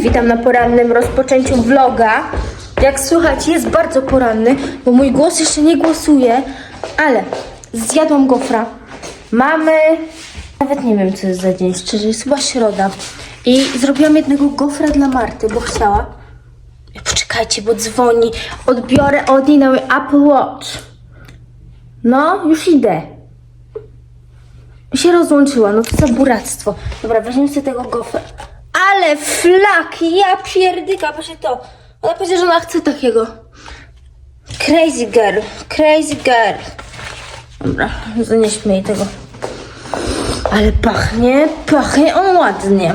witam na porannym rozpoczęciu vloga. Jak słychać, jest bardzo poranny, bo mój głos jeszcze nie głosuje, ale zjadłam gofra. Mamy, nawet nie wiem co jest za dzień, szczerze, jest chyba środa. I zrobiłam jednego gofra dla Marty, bo chciała. Poczekajcie, bo dzwoni. Odbiorę od niej mój Apple Watch. No, już idę. się rozłączyła, no to za buractwo. Dobra, weźmiemy sobie tego gofra. Ale flaki, ja pierdyka, patrzcie to. Ona powiedziała, że ona chce takiego. Crazy girl, crazy girl. Dobra, zanieśmy jej tego. Ale pachnie, pachnie on ładnie.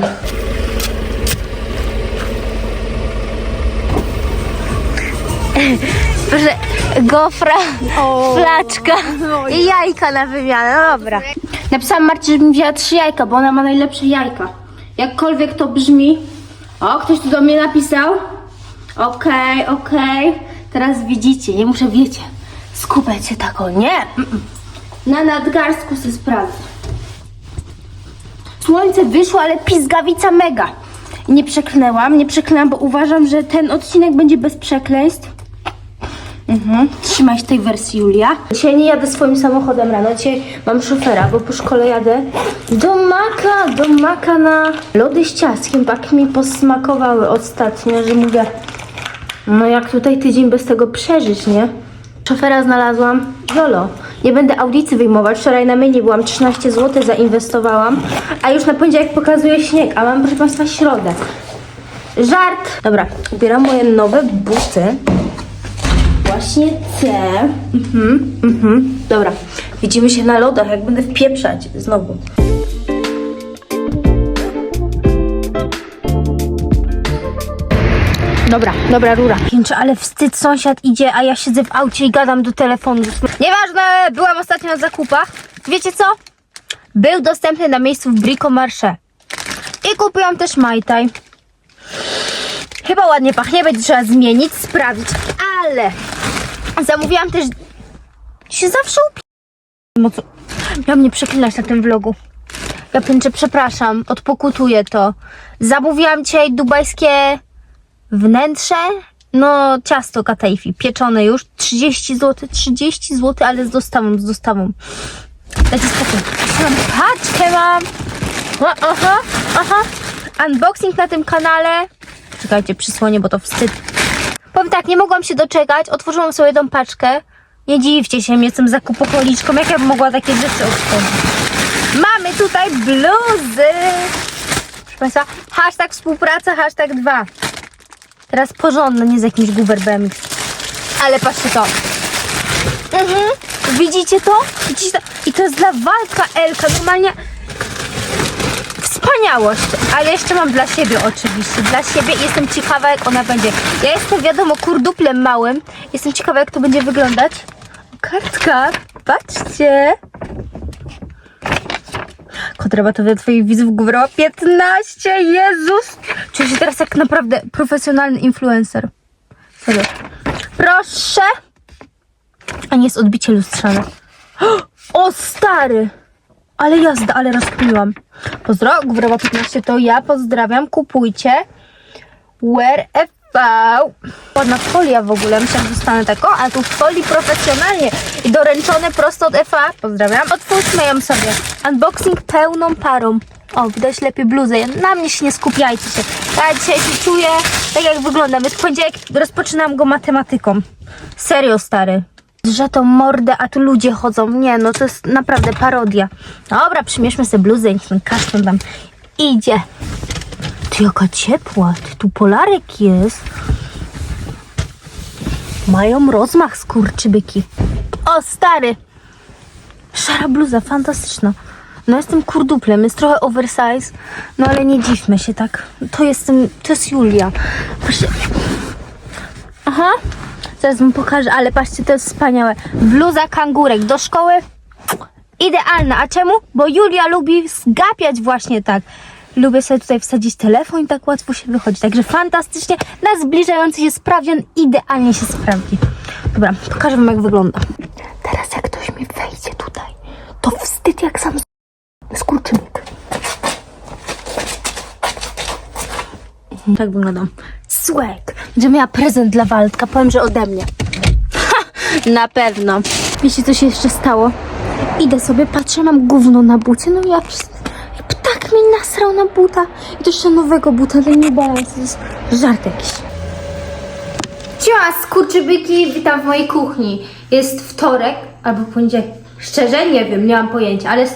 Proszę, gofra, flaczka i jajka na wymianę. No dobra. Napisałam Marcie, żebym wzięła trzy jajka, bo ona ma najlepsze jajka. Jakkolwiek to brzmi. O, ktoś tu do mnie napisał. Okej, okej. Teraz widzicie, nie muszę, wiecie, skupiać się tak o nie. Na nadgarstku se sprawdzę. Słońce wyszło, ale pizgawica mega. Nie przeklnęłam, nie przeklnęłam, bo uważam, że ten odcinek będzie bez przekleństw. Mhm. Trzymaj się tej wersji, Julia. Dzisiaj nie jadę swoim samochodem rano. Dzisiaj mam szofera, bo po szkole jadę do Maka, do Maka na lody z ciastkiem. Tak mi posmakowały ostatnio, że mówię, no jak tutaj tydzień bez tego przeżyć, nie? Szofera znalazłam. Jolo. Nie będę audicy wyjmować. Wczoraj na mynie byłam 13 zł zainwestowałam, a już na poniedziałek pokazuje śnieg, a mam proszę Państwa środę. Żart! Dobra, ubieram moje nowe buty. Właśnie te. Mhm, mhm. Dobra, widzimy się na lodach, jak będę wpieprzać znowu. Dobra, dobra, rura. Pięczę, ale wstyd, sąsiad idzie, a ja siedzę w aucie i gadam do telefonu. Nieważne, byłam ostatnio na zakupach. Wiecie co? Był dostępny na miejscu w Brico Marché. I kupiłam też Mai Tai. Chyba ładnie pachnie, będzie trzeba zmienić, sprawdzić, ale zamówiłam też... się zawsze upi... No co? Miałam nie przeklinać na tym vlogu. Ja pęczę, przepraszam, odpokutuję to. Zamówiłam dzisiaj dubajskie wnętrze, no ciasto kataifi, pieczone już, 30 zł, 30 zł, ale z dostawą, z dostawą. Dajcie spokój. Mam paczkę mam. O, aha, aha. Unboxing na tym kanale. Czekajcie, przysłonię, bo to wstyd. Powiem tak, nie mogłam się doczekać, otworzyłam sobie tą paczkę. Nie dziwcie się, jestem zakupocholiczką, jak ja bym mogła takie rzeczy otworzyć. Mamy tutaj bluzy. Proszę Państwa, hashtag współpraca, hashtag 2. Teraz porządne, nie z jakimś Goober BMX. Ale patrzcie to. Mhm. Widzicie to? Widzicie to? I to jest dla walka Elka. Normalnie wspaniałość. Ale jeszcze mam dla siebie oczywiście. Dla siebie i jestem ciekawa jak ona będzie. Ja jestem wiadomo kurduplem małym. Jestem ciekawa jak to będzie wyglądać. Kartka. Patrzcie. Kod rabatowy od twoich widzów Google 15. Jezus. Czuję się teraz jak naprawdę profesjonalny influencer. Serio. Proszę. A nie jest odbicie lustrzane. O stary. Ale jazda, ale rozkminiłam. Pozdro, Górowa 15 to ja pozdrawiam, kupujcie. Wear FV. Ładna folia w ogóle, myślałam, że dostanę taką, a tu w folii profesjonalnie i doręczone prosto od FA. Pozdrawiam. Otwórzmy ją sobie. Unboxing pełną parą. O, widać lepiej bluzę. Na mnie się nie skupiajcie się. Ja dzisiaj się czuję tak jak wyglądam. Jest poniedziałek, rozpoczynam go matematyką. Serio, stary że tą mordę, a tu ludzie chodzą. Nie, no to jest naprawdę parodia. Dobra, przymierzmy sobie bluzę, niech ten kasztan tam idzie. Ty jaka ciepła, ty tu polarek jest. Mają rozmach skurczybyki. O, stary. Szara bluza, fantastyczna. No jestem kurduplem, jest trochę oversize, no ale nie dziwmy się tak. To jestem, to jest Julia. Proszę. Aha. Zaraz wam pokażę, ale patrzcie, to jest wspaniałe. Bluza kangurek do szkoły. Idealna. A czemu? Bo Julia lubi zgapiać właśnie tak. Lubię sobie tutaj wsadzić telefon i tak łatwo się wychodzi. Także fantastycznie. Na zbliżający się sprawdzian idealnie się sprawdzi. Dobra, pokażę wam jak wygląda. Teraz jak ktoś mi wejdzie tutaj, to wstyd jak sam skurczybyk. Tak wyglądam. Swag. Że miała prezent dla Waldka. Powiem, że ode mnie. Ha! Na pewno. Wiecie, co się jeszcze stało? Idę sobie, patrzę, mam gówno na bucie. No ja. Ptak mi nasrał na buta. I to jeszcze nowego buta, ten nie balans. To jest żart jakiś. Siema, skurczybyki, witam w mojej kuchni. Jest wtorek albo poniedziałek. Szczerze nie wiem, nie mam pojęcia, ale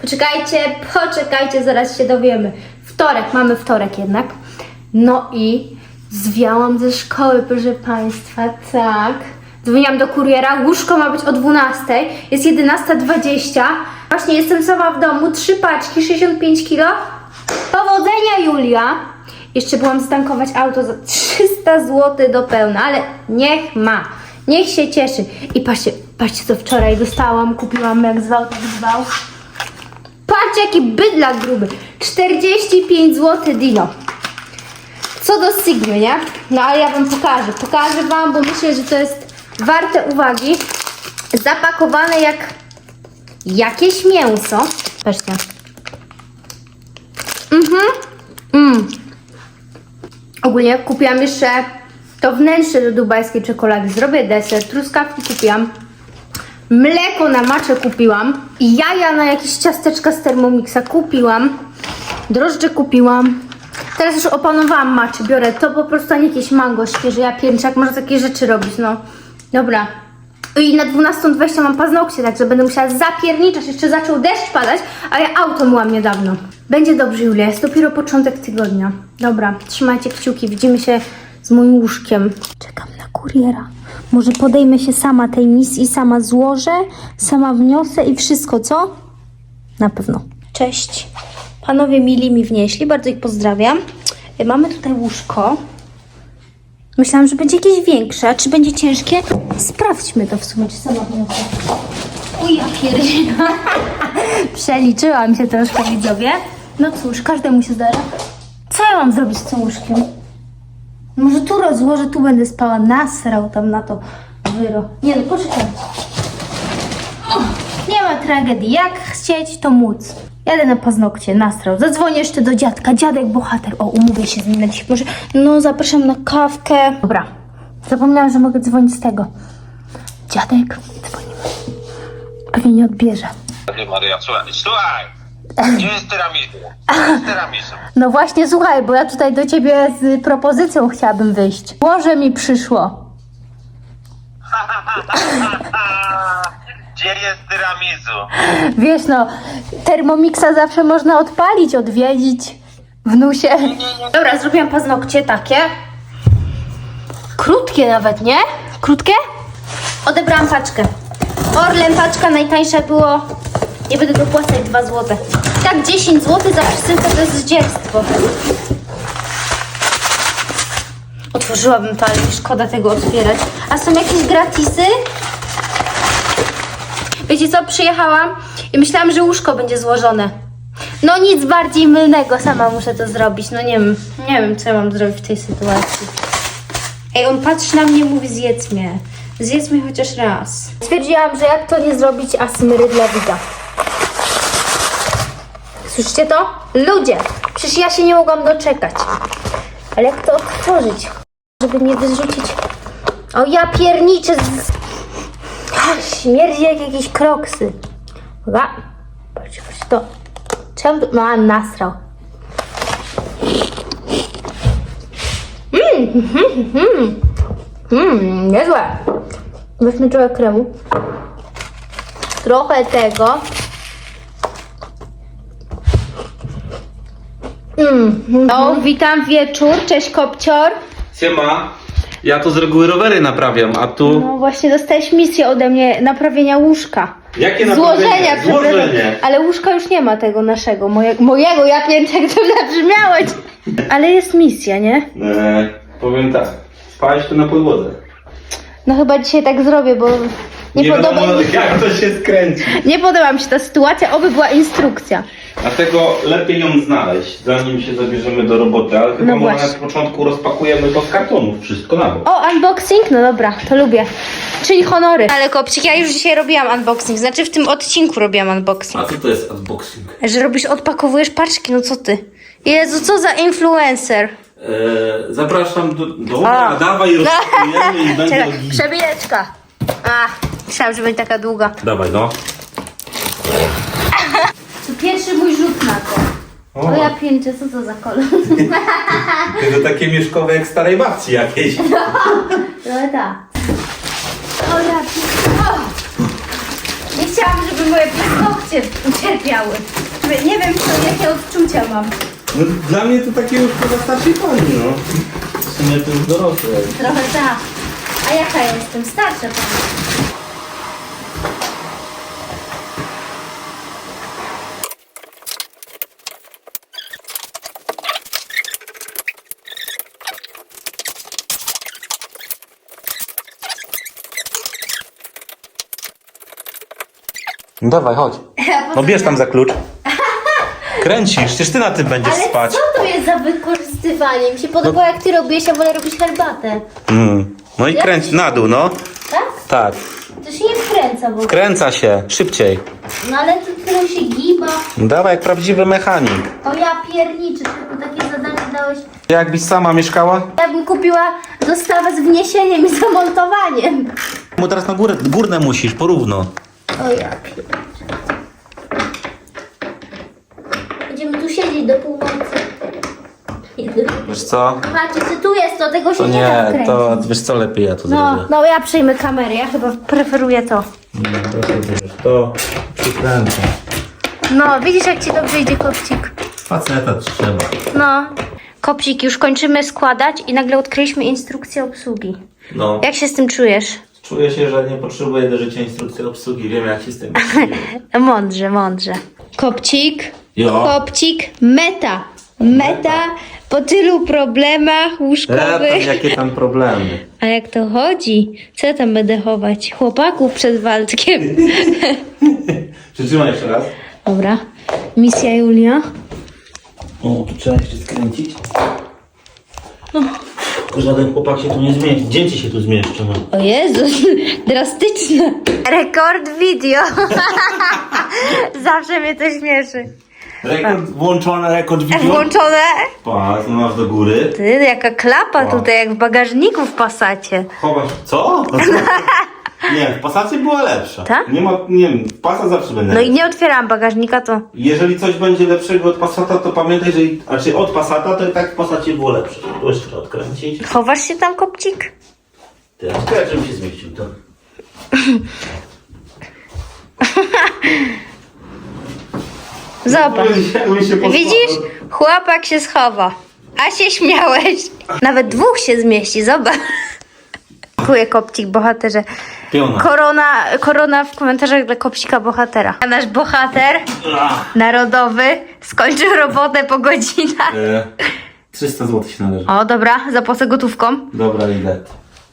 poczekajcie, poczekajcie, zaraz się dowiemy. Wtorek, mamy wtorek jednak. No i zwiałam ze szkoły, proszę Państwa, tak. Dzwoniłam do kuriera, łóżko ma być o 12, jest 11.20. Właśnie jestem sama w domu, trzy paczki, 65 kg. Powodzenia, Julia! Jeszcze byłam zatankować auto za 300 zł do pełna, ale niech ma. Niech się cieszy. I patrzcie, patrzcie co wczoraj dostałam, kupiłam jak zwał, tak zwał. Patrzcie jaki bydlak gruby. 45 zł Dino. Co do Sigmy, nie? No ale ja wam pokażę. Pokażę wam, bo myślę, że to jest warte uwagi. Zapakowane jak jakieś mięso. Patrzcie. Mm. Ogólnie kupiłam jeszcze to wnętrze do dubajskiej czekolady. Zrobię deser, truskawki kupiłam. Mleko na macze kupiłam. Jaja na jakieś ciasteczka z Thermomixa kupiłam. Drożdże kupiłam. Teraz już opanowałam maczy. Biorę to po prostu, a nie jakieś mango świeże. Ja pierniczak, można takie rzeczy robić, no. Dobra. I na 12.20 mam paznokcie, także będę musiała zapierniczać. Jeszcze zaczął deszcz padać, a ja auto myłam niedawno. Będzie dobrze, Julia. Jest dopiero początek tygodnia. Dobra, trzymajcie kciuki. Widzimy się z moim łóżkiem. Czekam na kuriera. Może podejmę się sama tej misji, sama złożę, sama wniosę i wszystko, co? Na pewno. Cześć. Panowie mili mi wnieśli, bardzo ich pozdrawiam. Y, Mamy tutaj łóżko. Myślałam, że będzie jakieś większe, czy będzie ciężkie? Sprawdźmy to w sumie, czy sama wniosę. Pierdzielę. Przeliczyłam się troszkę, widzowie. No cóż, każdemu się zdarza. Co ja mam zrobić z tym łóżkiem? Może tu rozłożę, tu będę spała. Nasrał tam na to wyro. Nie no, poczekaj. O, Nie ma tragedii. Jak chcieć, to móc. Jadę na paznokcie, nastrał. Zadzwonię jeszcze do dziadka. Dziadek bohater. O, umówię się z nim na dzisiaj. Może, no, zapraszam na kawkę. Dobra. Zapomniałam, że mogę dzwonić z tego. Dziadek, dzwonimy. Pewnie nie odbierze. Ty Maria, słuchaj, słuchaj! Gdzie jest tiramisu? Gdzie jest tiramisu? No właśnie, słuchaj, bo ja tutaj do ciebie z propozycją chciałabym wyjść. Może mi przyszło. Gdzie jest tiramisu? Wiesz no, Thermomixa zawsze można odpalić, odwiedzić. Wnusie. Dobra, zrobiłam paznokcie takie. Krótkie nawet, nie? Krótkie? Odebrałam paczkę. Orlen paczka najtańsza było. Nie będę dopłacać 2 zł. Tak 10 zł za przesyłkę to jest zdzierstwo. Otworzyłabym to, ale szkoda tego otwierać. A są jakieś gratisy? Wiecie co, przyjechałam i myślałam, że łóżko będzie złożone. No nic bardziej mylnego, sama muszę to zrobić. No nie wiem, nie wiem co ja mam zrobić w tej sytuacji. Ej, on patrzy na mnie i mówi zjedz mnie. Zjedz mnie chociaż raz. Stwierdziłam, że jak to nie zrobić asmry dla widza. Słyszycie to? Ludzie, przecież ja się nie mogłam doczekać. Ale jak to otworzyć, żeby nie wyrzucić... O ja pierniczę z... A, śmierdzi jak jakieś kroksy. Uwaga. Patrzcie, patrzcie to. Czemu to... No, nasrał. Mmm, mhm, mhm. Mmm, niezłe. Weźmy trochę kremu. Trochę tego. Mmm. O, witam wieczór. Cześć, Kopcior. Siema. Ja to z reguły rowery naprawiam, a tu... No właśnie dostałeś misję ode mnie naprawienia łóżka. Jakie naprawienie? Złożenia, przepraszam. Złożenie. Ale łóżka już nie ma tego naszego, moje, mojego, ja pięczek to zabrzmiałeś. Ale jest misja, nie? E, powiem tak. Spałeś tu na podłodze. No chyba dzisiaj tak zrobię, bo nie, podoba, wiadomo, jak to się skręci. nie podoba mi się ta sytuacja, oby była instrukcja. Dlatego lepiej ją znaleźć, zanim się zabierzemy do roboty. Ale chyba No może właśnie. na początku rozpakujemy to z kartonów, wszystko na bok. O, unboxing? No dobra, to lubię. Czyli honory. Ale Kopcik, ja już dzisiaj robiłam unboxing, znaczy w tym odcinku robiłam unboxing. A co to jest unboxing? Że robisz, odpakowujesz paczki, no co ty? Jezu, co za influencer. E, zapraszam do... Dobra, dawaj, rozpakujemy i będzie Czekaj, ogień. przebileczka. A, myślałam, że będzie taka długa. Dawaj, no. To pierwszy mój rzut na to. O, ja pięczę, co to za kolor? To takie mieszkowe jak starej babci jakiejś. No tak. O, ja pięczę. O! Nie chciałam, żeby moje paznokcie ucierpiały. Nie wiem, co, jakie odczucia mam. No, dla mnie to takie już chyba starszej pani, no. W sumie to już dorosłe. Trochę tak. A jaka ja jestem? Starsza pani. No dawaj, chodź. No bierz tam za klucz. Kręcisz, przecież ty na tym będziesz Ale spać. co to jest za wykorzystywanie? Mi się podoba, jak ty robisz, ja wolę robić herbatę. Mm. No i kręć na dół, no. Tak? Tak. To się nie wkręca w ogóle. Kręca się, szybciej. No ale to tyle się giba. Dawaj jak prawdziwy mechanik. O ja pierniczę, tylko takie zadanie dałeś. Jakbyś sama mieszkała? Ja bym kupiła dostawę z wniesieniem i zamontowaniem. Bo teraz na górę, górne musisz, porówno. O ja pierniczę. Będziemy tu siedzieć do północy. Wiesz co? Patrzcie, co tu jest, to tego się To nie, da nie, wkręcić. to wiesz co, lepiej ja to No, zrobię. no ja przyjmę kamerę, ja chyba preferuję to. Nie, to sobie bierzesz to przykręcę. No, widzisz jak ci dobrze idzie kopcik. Faceta trzeba. No. Kopcik, już kończymy składać i nagle odkryliśmy instrukcję obsługi. No, Jak się z tym czujesz? czuję się, że nie potrzebuję do życia instrukcji obsługi. Wiem jak się z tym Mądrze, mądrze. Kopcik, Jo. kopcik, meta. Meta po tylu problemach E, tam, łóżkowych. jakie tam problemy. A jak to chodzi? Co ja tam będę chować? Chłopaków przed Waldkiem. Przytrzymaj jeszcze raz. Dobra. Misja Julia. O, tu trzeba jeszcze skręcić. Tylko żaden chłopak się tu nie zmieści. Dzieci się tu zmieszczą. O Jezus, drastyczne. Rekord video. Zawsze mnie to śmieszy. Rekord włączony, rekord wideo. Włączone. Pas, no masz do góry. Ty, jaka klapa tutaj, jak w bagażniku w pasacie. Chowasz. Co? nie, w pasacie była lepsza. Tak? Nie ma, nie wiem, w Passat zawsze będę. No i nie otwierałam bagażnika, to... Jeżeli coś będzie lepszego od Passata, to pamiętaj, że i- znaczy od Passata, to i tak w Passacie było lepsze. Jeszcze odkręcić. Chowasz się tam, kopcik? Teraz czekaj, żebym się zmieścił to. Zobacz. Widzisz? Chłopak się schowa. A się śmiałeś. Nawet dwóch się zmieści, zobacz. Dziękuję, kopcik, bohaterze. Piona. Korona, korona w komentarzach dla kopcika bohatera. A nasz bohater Ach. narodowy skończył robotę po godzinach. E, 300 zł się należy. O, dobra, zapłacę gotówką. Dobra, idę.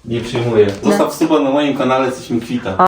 Nie przyjmuję. Zostaw suba na moim kanale, coś mi kwita.